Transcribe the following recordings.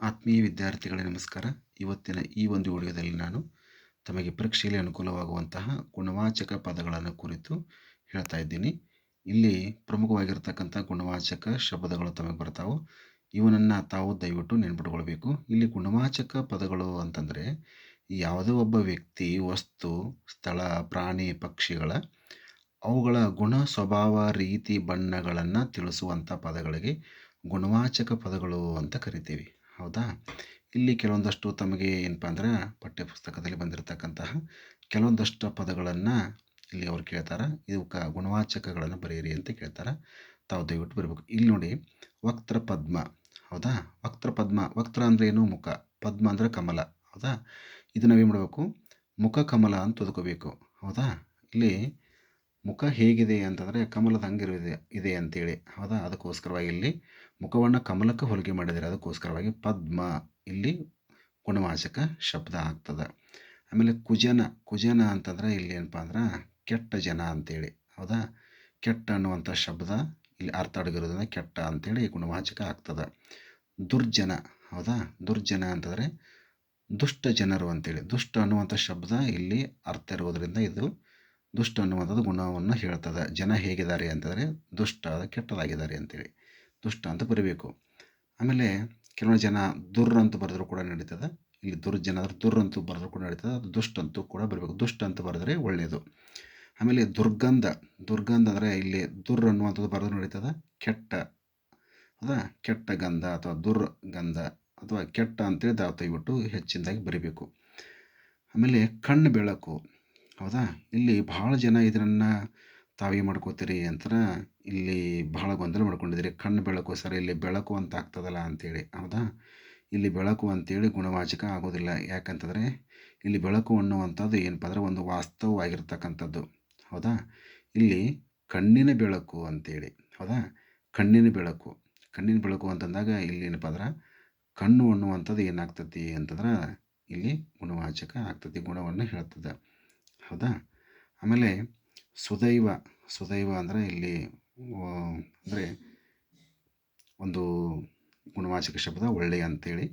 ಆತ್ಮೀಯ ವಿದ್ಯಾರ್ಥಿಗಳೇ, ನಮಸ್ಕಾರ. ಇವತ್ತಿನ ಈ ಒಂದು ವಿಡಿಯೋದಲ್ಲಿ ನಾನು ತಮಗೆ ಪರೀಕ್ಷೆಯಲ್ಲಿ ಅನುಕೂಲವಾಗುವಂತಹ ಗುಣವಾಚಕ ಪದಗಳನ್ನು ಕುರಿತು ಹೇಳ್ತಾ ಇದ್ದೀನಿ. ಇಲ್ಲಿ ಪ್ರಮುಖವಾಗಿರ್ತಕ್ಕಂಥ ಗುಣವಾಚಕ ಶಬ್ದಗಳು ತಮಗೆ ಬರ್ತಾವೆ. ಇವನನ್ನು ತಾವು ದಯವಿಟ್ಟು ನೆನ್ಪಿಟ್ಕೊಳ್ಬೇಕು. ಇಲ್ಲಿ ಗುಣವಾಚಕ ಪದಗಳು ಅಂತಂದರೆ ಯಾವುದೋ ಒಬ್ಬ ವ್ಯಕ್ತಿ, ವಸ್ತು, ಸ್ಥಳ, ಪ್ರಾಣಿ, ಪಕ್ಷಿಗಳ ಅವುಗಳ ಗುಣ, ಸ್ವಭಾವ, ರೀತಿ, ಬಣ್ಣಗಳನ್ನು ತಿಳಿಸುವಂಥ ಪದಗಳಿಗೆ ಗುಣವಾಚಕ ಪದಗಳು ಅಂತ ಕರಿತೀವಿ. ಹೌದಾ? ಇಲ್ಲಿ ಕೆಲವೊಂದಷ್ಟು ತಮಗೆ ಏನಪ್ಪ ಅಂದ್ರೆ ಪಠ್ಯಪುಸ್ತಕದಲ್ಲಿ ಬಂದಿರತಕ್ಕಂತಹ ಕೆಲವೊಂದಷ್ಟು ಪದಗಳನ್ನು ಇಲ್ಲಿ ಅವ್ರು ಕೇಳ್ತಾರೆ. ಇವಕ್ಕೆ ಗುಣವಾಚಕಗಳನ್ನು ಬರೆಯಿರಿ ಅಂತ ಕೇಳ್ತಾರೆ. ತಾವು ದಯವಿಟ್ಟು ಬರಬೇಕು. ಇಲ್ಲಿ ನೋಡಿ ವಕ್ತ್ರ ಪದ್ಮ. ಹೌದಾ? ವಕ್ತ್ರ ಪದ್ಮ. ವಕ್ತ್ರ ಅಂದರೆ ಏನು? ಮುಖ. ಪದ್ಮ ಅಂದರೆ ಕಮಲ. ಹೌದಾ? ಇದು ನಾವೇನು ಮಾಡಬೇಕು? ಮುಖ ಕಮಲ ಅಂತ ಓದ್ಕೋಬೇಕು. ಹೌದಾ? ಇಲ್ಲಿ ಮುಖ ಹೇಗಿದೆ ಅಂತಂದರೆ ಕಮಲದ ಹಂಗಿರೋದೆ ಇದೆ ಅಂತೇಳಿ. ಹೌದಾ? ಅದಕ್ಕೋಸ್ಕರವಾಗಿ ಇಲ್ಲಿ ಮುಖವನ್ನು ಕಮಲಕ್ಕೆ ಹೋಲಿಕೆ ಮಾಡಿದರೆ ಅದಕ್ಕೋಸ್ಕರವಾಗಿ ಪದ್ಮ ಇಲ್ಲಿ ಗುಣವಾಚಕ ಶಬ್ದ ಆಗ್ತದೆ. ಆಮೇಲೆ ಕುಜನ ಕುಜನ ಅಂತಂದ್ರೆ ಇಲ್ಲಿ ಏನಪ್ಪ ಅಂದ್ರೆ ಕೆಟ್ಟ ಜನ ಅಂತೇಳಿ. ಹೌದಾ? ಕೆಟ್ಟ ಅನ್ನುವಂಥ ಶಬ್ದ ಇಲ್ಲಿ ಅರ್ಥ ಅಡಗಿರೋದ್ರಿಂದ ಕೆಟ್ಟ ಅಂತೇಳಿ ಗುಣವಾಚಕ ಆಗ್ತದೆ. ದುರ್ಜನ, ಹೌದಾ? ದುರ್ಜನ ಅಂತಂದರೆ ದುಷ್ಟ ಜನರು ಅಂತೇಳಿ. ದುಷ್ಟ ಅನ್ನುವಂಥ ಶಬ್ದ ಇಲ್ಲಿ ಅರ್ಥ ಇರೋದ್ರಿಂದ ಇದು ದುಷ್ಟ ಅನ್ನುವಂಥದ್ದು ಗುಣವನ್ನು ಹೇಳ್ತದೆ. ಜನ ಹೇಗಿದ್ದಾರೆ ಅಂತಂದರೆ ದುಷ್ಟ ಕೆಟ್ಟದಾಗಿದ್ದಾರೆ ಅಂತೇಳಿ. ದುಷ್ಟ ಅಂತ ಬರೀಬೇಕು. ಆಮೇಲೆ ಕೆಲವೊಂದು ಜನ ದುರ್ ಅಂತ ಬರೆದ್ರು ಕೂಡ ನಡೀತದೆ. ಇಲ್ಲಿ ದುರ್ಜನ ದುರ್ ಅಂತೂ ಬರೆದ್ರು ಕೂಡ ನಡೀತದೆ. ಅದು ದುಷ್ಟ ಅಂತೂ ಕೂಡ ಬರಬೇಕು. ದುಷ್ಟ ಅಂತ ಬರೆದ್ರೆ ಒಳ್ಳೆಯದು. ಆಮೇಲೆ ದುರ್ಗಂಧ. ದುರ್ಗಂಧ ಅಂದರೆ ಇಲ್ಲಿ ದುರ್ ಅನ್ನುವಂಥದ್ದು ಬರೆದು ನಡೀತದೆ. ಕೆಟ್ಟ. ಹೌದಾ ಕೆಟ್ಟ ಗಂಧ ಅಥವಾ ದುರ್ಗಂಧ ಅಥವಾ ಕೆಟ್ಟ ಅಂತೇಳಿ ದಾವ್ ತೆಗಿಬಿಟ್ಟು ಹೆಚ್ಚಿನದಾಗಿ ಬರಿಬೇಕು. ಆಮೇಲೆ ಕಣ್ಣು ಬೆಳಕು. ಹೌದಾ? ಇಲ್ಲಿ ಭಾಳ ಜನ ಇದನ್ನು ತಾವೇ ಮಾಡ್ಕೋತೀರಿ ಅಂತ ಇಲ್ಲಿ ಬಹಳ ಗೊಂದಲ ಮಾಡ್ಕೊಂಡಿದ್ದೀರಿ. ಕಣ್ಣು ಬೆಳಕು ಸರ್, ಇಲ್ಲಿ ಬೆಳಕು ಅಂತ ಆಗ್ತದಲ್ಲ ಅಂತೇಳಿ. ಹೌದಾ? ಇಲ್ಲಿ ಬೆಳಕು ಅಂತೇಳಿ ಗುಣವಾಚಕ ಆಗೋದಿಲ್ಲ. ಯಾಕಂತಂದರೆ ಇಲ್ಲಿ ಬೆಳಕು ಅನ್ನುವಂಥದ್ದು ಏನಪ್ಪ ಅಂದರೆ ಒಂದು ವಾಸ್ತವವಾಗಿರ್ತಕ್ಕಂಥದ್ದು. ಹೌದಾ? ಇಲ್ಲಿ ಕಣ್ಣಿನ ಬೆಳಕು ಅಂತೇಳಿ. ಹೌದಾ? ಕಣ್ಣಿನ ಬೆಳಕು. ಕಣ್ಣಿನ ಬೆಳಕು ಅಂತಂದಾಗ ಇಲ್ಲಿ ಏನಪ್ಪ ಅಂದ್ರೆ ಕಣ್ಣು ಅನ್ನುವಂಥದ್ದು ಏನಾಗ್ತತಿ ಅಂತಂದ್ರೆ ಇಲ್ಲಿ ಗುಣವಾಚಕ ಆಗ್ತತಿ, ಗುಣವನ್ನು ಹೇಳ್ತದೆ. ಹೌದಾ? ಆಮೇಲೆ ಸುದೈವ ಸುದೈವ ಅಂದರೆ ಇಲ್ಲಿ ಅಂದರೆ ಒಂದು ಗುಣವಾಚಕ ಶಬ್ದ ಒಳ್ಳೆಯ ಅಂತೇಳಿ.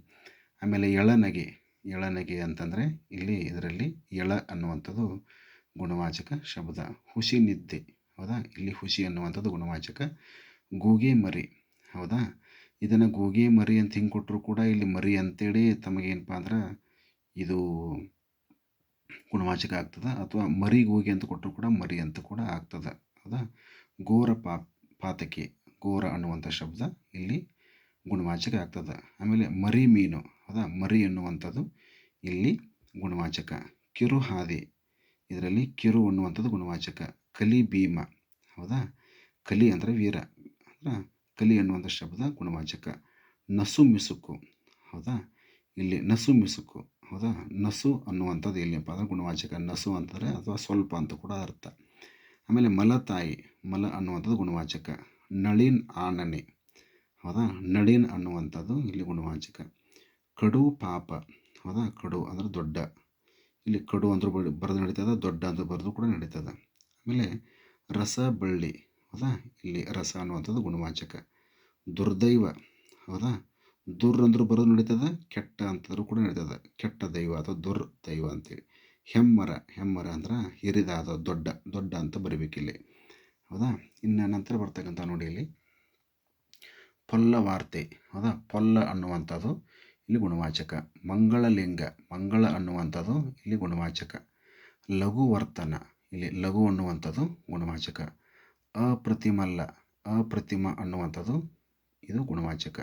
ಆಮೇಲೆ ಎಳನಗೆ ಎಳನಗೆ ಅಂತಂದರೆ ಇಲ್ಲಿ ಇದರಲ್ಲಿ ಎಳ ಅನ್ನುವಂಥದ್ದು ಗುಣವಾಚಕ ಶಬ್ದ. ಹುಸಿ ನಿದ್ದೆ, ಹೌದಾ? ಇಲ್ಲಿ ಹುಸಿ ಅನ್ನುವಂಥದ್ದು ಗುಣವಾಚಕ. ಗೂಗೆ ಮರಿ, ಹೌದಾ? ಇದನ್ನು ಗೂಗೆ ಮರಿ ಅಂತ ಹಿಂಗೆ ಕೊಟ್ಟರು ಕೂಡ ಇಲ್ಲಿ ಮರಿ ಅಂತೇಳಿ ತಮಗೇನಪ್ಪ ಅಂದ್ರೆ ಇದು ಗುಣವಾಚಕ ಆಗ್ತದೆ ಅಥವಾ ಮರಿ ಗೋಗಿ ಅಂತ ಕೊಟ್ಟರು ಕೂಡ ಮರಿ ಅಂತ ಕೂಡ ಆಗ್ತದೆ. ಹೌದಾ ಘೋರ ಪಾ, ಪಾತಕಿ, ಘೋರ ಅನ್ನುವಂಥ ಶಬ್ದ ಇಲ್ಲಿ ಗುಣವಾಚಕ ಆಗ್ತದೆ ಆಮೇಲೆ ಮರಿ ಮೀನು ಹೌದಾ ಮರಿ ಅನ್ನುವಂಥದ್ದು ಇಲ್ಲಿ ಗುಣವಾಚಕ. ಕಿರು ಹಾದಿ, ಇದರಲ್ಲಿ ಕಿರು ಅನ್ನುವಂಥದ್ದು ಗುಣವಾಚಕ. ಕಲಿ ಭೀಮ, ಹೌದಾ? ಕಲಿ ಅಂದರೆ ವೀರ, ಅಂದ್ರೆ ಕಲಿ ಅನ್ನುವಂಥ ಶಬ್ದ ಗುಣವಾಚಕ. ನಸು ಮಿಸುಕು, ಹೌದಾ? ಇಲ್ಲಿ ನಸು ಮಿಸುಕು. ಹೌದಾ? ನಸು ಅನ್ನುವಂಥದ್ದು ಎಲ್ಲಿಯಪ್ಪ ಅಂದರೆ ಗುಣವಾಚಕ. ನಸು ಅಂತಂದರೆ ಅಥವಾ ಸ್ವಲ್ಪ ಅಂತ ಕೂಡ ಅರ್ಥ. ಆಮೇಲೆ ಮಲತಾಯಿ, ಮಲ ಅನ್ನುವಂಥದ್ದು ಗುಣವಾಚಕ. ನಳಿನ್ ಆನನೆ. ಹೌದಾ? ನಳಿನ್ ಅನ್ನುವಂಥದ್ದು ಇಲ್ಲಿ ಗುಣವಾಚಕ. ಕಡು ಪಾಪ. ಹೌದಾ? ಕಡು ಅಂದರೆ ದೊಡ್ಡ. ಇಲ್ಲಿ ಕಡು ಅಂದ್ರೂ ಬರೆದು ನಡೀತದೆ, ದೊಡ್ಡ ಅಂತ ಬರೆದು ಕೂಡ ನಡೀತದೆ. ಆಮೇಲೆ ರಸ ಬಳ್ಳಿ. ಹೌದಾ? ಇಲ್ಲಿ ರಸ ಅನ್ನುವಂಥದ್ದು ಗುಣವಾಚಕ. ದುರ್ದೈವ. ಹೌದಾ? ದುರ್ ಅಂದ್ರೂ ಬರೋದು ನಡೀತದೆ, ಕೆಟ್ಟ ಅಂತಂದ್ರೂ ಕೂಡ ನಡೀತದೆ. ಕೆಟ್ಟ ದೈವ ಅಥವಾ ದುರ್ ದೈವ ಅಂತೇಳಿ. ಹೆಮ್ಮರ ಹೆಮ್ಮರ ಅಂದ್ರೆ ಹಿರಿದಾದ ದೊಡ್ಡ ದೊಡ್ಡ ಅಂತ ಬರಿಬೇಕಿಲ್ಲಿ. ಹೌದಾ? ಇನ್ನು ನಂತರ ಬರ್ತಕ್ಕಂಥ ನೋಡಿ ಇಲ್ಲಿ. ಪೊಲ್ಲ ವಾರ್ತೆ ಹೌದಾ? ಪೊಲ್ಲ ಅನ್ನುವಂಥದ್ದು ಇಲ್ಲಿ ಗುಣವಾಚಕ. ಮಂಗಳಲಿಂಗ, ಮಂಗಳ ಅನ್ನುವಂಥದ್ದು ಇಲ್ಲಿ ಗುಣವಾಚಕ. ಲಘು ವರ್ತನ ಇಲ್ಲಿ ಲಘು ಅನ್ನುವಂಥದ್ದು ಗುಣವಾಚಕ. ಅಪ್ರತಿಮಲ್ಲ, ಅಪ್ರತಿಮ ಅನ್ನುವಂಥದ್ದು ಇದು ಗುಣವಾಚಕ.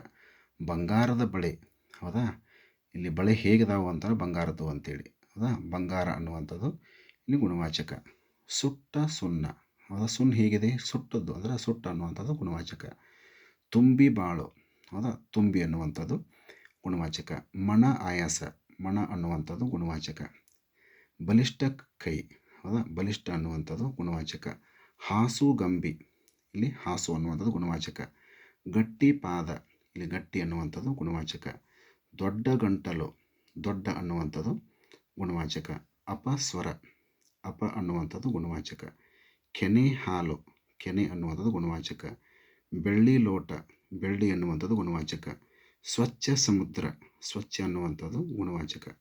ಬಂಗಾರದ ಬಳೆ, ಹೌದಾ? ಇಲ್ಲಿ ಬಳೆ ಹೇಗಿದಾವು ಅಂತಾರೆ ಬಂಗಾರದ್ದು ಅಂತೇಳಿ, ಹೌದಾ? ಬಂಗಾರ ಅನ್ನುವಂಥದ್ದು ಇಲ್ಲಿ ಗುಣವಾಚಕ. ಸುಟ್ಟ ಸುಣ್ಣ, ಹೌದಾ? ಸುಣ್ಣ ಹೇಗಿದೆ? ಸುಟ್ಟದ್ದು ಅಂದರೆ ಸುಟ್ಟ ಅನ್ನುವಂಥದ್ದು ಗುಣವಾಚಕ. ತುಂಬಿ ಬಾಳು, ಹೌದಾ? ತುಂಬಿ ಅನ್ನುವಂಥದ್ದು ಗುಣವಾಚಕ. ಮಣ ಆಯಾಸ, ಮಣ ಅನ್ನುವಂಥದ್ದು ಗುಣವಾಚಕ. ಬಲಿಷ್ಠ ಕೈ, ಹೌದಾ? ಬಲಿಷ್ಠ ಅನ್ನುವಂಥದ್ದು ಗುಣವಾಚಕ. ಹಾಸು ಗಂಬಿ, ಇಲ್ಲಿ ಹಾಸು ಅನ್ನುವಂಥದ್ದು ಗುಣವಾಚಕ. ಗಟ್ಟಿ ಪಾದ ಇಲ್ಲಿ ಗಟ್ಟಿ ಅನ್ನುವಂಥದ್ದು ಗುಣವಾಚಕ. ದೊಡ್ಡ ಗಂಟಲು, ದೊಡ್ಡ ಅನ್ನುವಂಥದ್ದು ಗುಣವಾಚಕ. ಅಪಸ್ವರ ಅಪ ಅನ್ನುವಂಥದ್ದು ಗುಣವಾಚಕ. ಕೆನೆ ಹಾಲು, ಕೆನೆ ಅನ್ನುವಂಥದ್ದು ಗುಣವಾಚಕ. ಬೆಳ್ಳಿ ಲೋಟ, ಬೆಳ್ಳಿ ಅನ್ನುವಂಥದ್ದು ಗುಣವಾಚಕ. ಸ್ವಚ್ಛ ಸಮುದ್ರ, ಸ್ವಚ್ಛ ಅನ್ನುವಂಥದ್ದು ಗುಣವಾಚಕ.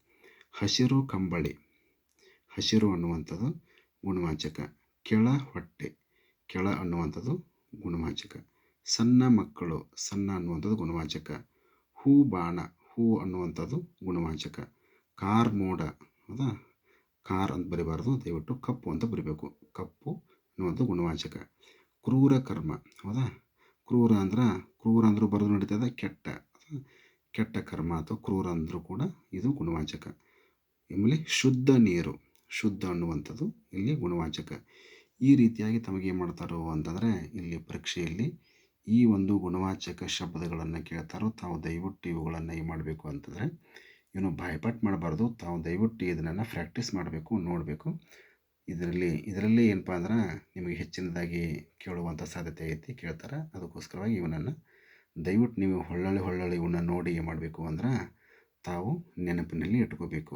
ಹಸಿರು ಕಂಬಳಿ, ಹಸಿರು ಅನ್ನುವಂಥದ್ದು ಗುಣವಾಚಕ. ಕೆಳ ಹೊಟ್ಟೆ, ಕೆಳ ಅನ್ನುವಂಥದ್ದು ಗುಣವಾಚಕ. ಸಣ್ಣ ಮಕ್ಕಳು, ಸಣ್ಣ ಅನ್ನುವಂಥದ್ದು ಗುಣವಾಚಕ. ಹೂ ಬಾಣ, ಹೂ ಅನ್ನುವಂಥದ್ದು ಗುಣವಾಚಕ. ಕಾರ್ ಮೋಡ, ಹೌದಾ? ಕಾರ್ ಅಂತ ಬರಿಬಾರ್ದು, ದಯವಿಟ್ಟು ಕಪ್ಪು ಅಂತ ಬರಿಬೇಕು. ಕಪ್ಪು ಅನ್ನುವಂಥದ್ದು ಗುಣವಾಚಕ. ಕ್ರೂರ ಕರ್ಮ, ಹೌದಾ? ಕ್ರೂರ ಅಂದ್ರೆ, ಕ್ರೂರ ಅಂದರೂ ಬರೆದು ನಡೀತದೆ ಕೆಟ್ಟ. ಕೆಟ್ಟ ಕರ್ಮ ಅಥವಾ ಕ್ರೂರ ಅಂದರೂ ಕೂಡ ಇದು ಗುಣವಾಚಕ. ಆಮೇಲೆ ಶುದ್ಧ ನೀರು, ಶುದ್ಧ ಅನ್ನುವಂಥದ್ದು ಇಲ್ಲಿ ಗುಣವಾಚಕ. ಈ ರೀತಿಯಾಗಿ ತಮಗೆ ಏನು ಮಾಡ್ತಾರೋ ಅಂತಂದರೆ ಇಲ್ಲಿ ಪರೀಕ್ಷೆಯಲ್ಲಿ ಈ ಒಂದು ಗುಣವಾಚಕ ಶಬ್ದಗಳನ್ನು ಕೇಳ್ತಾರೋ ತಾವು ದಯವಿಟ್ಟು ಇವುಗಳನ್ನು ಏನು ಮಾಡಬೇಕು ಅಂತಂದರೆ ಇವನು ಭಯಪಟ್ಟು ಮಾಡಬಾರ್ದು. ತಾವು ದಯವಿಟ್ಟು ಇದನ್ನು ಪ್ರಾಕ್ಟೀಸ್ ಮಾಡಬೇಕು, ನೋಡಬೇಕು. ಇದರಲ್ಲಿ ಇದರಲ್ಲಿ ಏನಪ್ಪ ಅಂದ್ರೆ ನಿಮಗೆ ಹೆಚ್ಚಿನದಾಗಿ ಕೇಳುವಂಥ ಸಾಧ್ಯತೆ ಐತಿ ಕೇಳ್ತಾರೆ. ಅದಕ್ಕೋಸ್ಕರವಾಗಿ ಇವನನ್ನು ದಯವಿಟ್ಟು ನೀವು ಹೊಳ್ಳೊಳ್ಳೆ ಹೊಳ್ಳೊಳ್ಳೆ ಇವನ್ನ ನೋಡಿ ಏನು ಮಾಡಬೇಕು ಅಂದ್ರೆ ತಾವು ನೆನಪಿನಲ್ಲಿ ಇಟ್ಕೋಬೇಕು.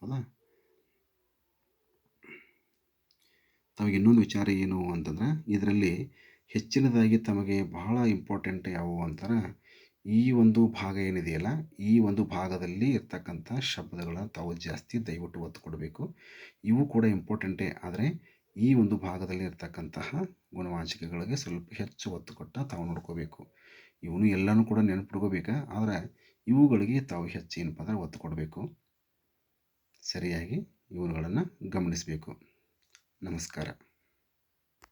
ಹೌದಾ? ತಾವು ಇನ್ನೊಂದು ವಿಚಾರ ಏನು ಅಂತಂದ್ರೆ ಇದರಲ್ಲಿ ಹೆಚ್ಚಿನದಾಗಿ ತಮಗೆ ಬಹಳ ಇಂಪಾರ್ಟೆಂಟ್ ಯಾವುವು ಅಂತಾರೆ, ಈ ಒಂದು ಭಾಗ ಏನಿದೆಯಲ್ಲ, ಈ ಒಂದು ಭಾಗದಲ್ಲಿ ಇರ್ತಕ್ಕಂಥ ಶಬ್ದಗಳನ್ನು ತಾವು ಜಾಸ್ತಿ ದಯವಿಟ್ಟು ಒತ್ತು ಕೊಡಬೇಕು. ಇವು ಕೂಡ ಇಂಪಾರ್ಟೆಂಟೇ, ಆದರೆ ಈ ಒಂದು ಭಾಗದಲ್ಲಿ ಇರ್ತಕ್ಕಂತಹ ಗುಣವಾಂಚಿಕೆಗಳಿಗೆ ಸ್ವಲ್ಪ ಹೆಚ್ಚು ಒತ್ತು ಕೊಟ್ಟ ತಾವು ನೋಡ್ಕೋಬೇಕು. ಇವನು ಎಲ್ಲನೂ ಕೂಡ ನೆನಪಿಡ್ಕೋಬೇಕಾ ಆದರೆ ಇವುಗಳಿಗೆ ತಾವು ಹೆಚ್ಚು ಏನಪ್ಪ ಅಂದರೆ ಒತ್ತು ಕೊಡಬೇಕು. ಸರಿಯಾಗಿ ಇವುಗಳನ್ನು ಗಮನಿಸಬೇಕು. ನಮಸ್ಕಾರ.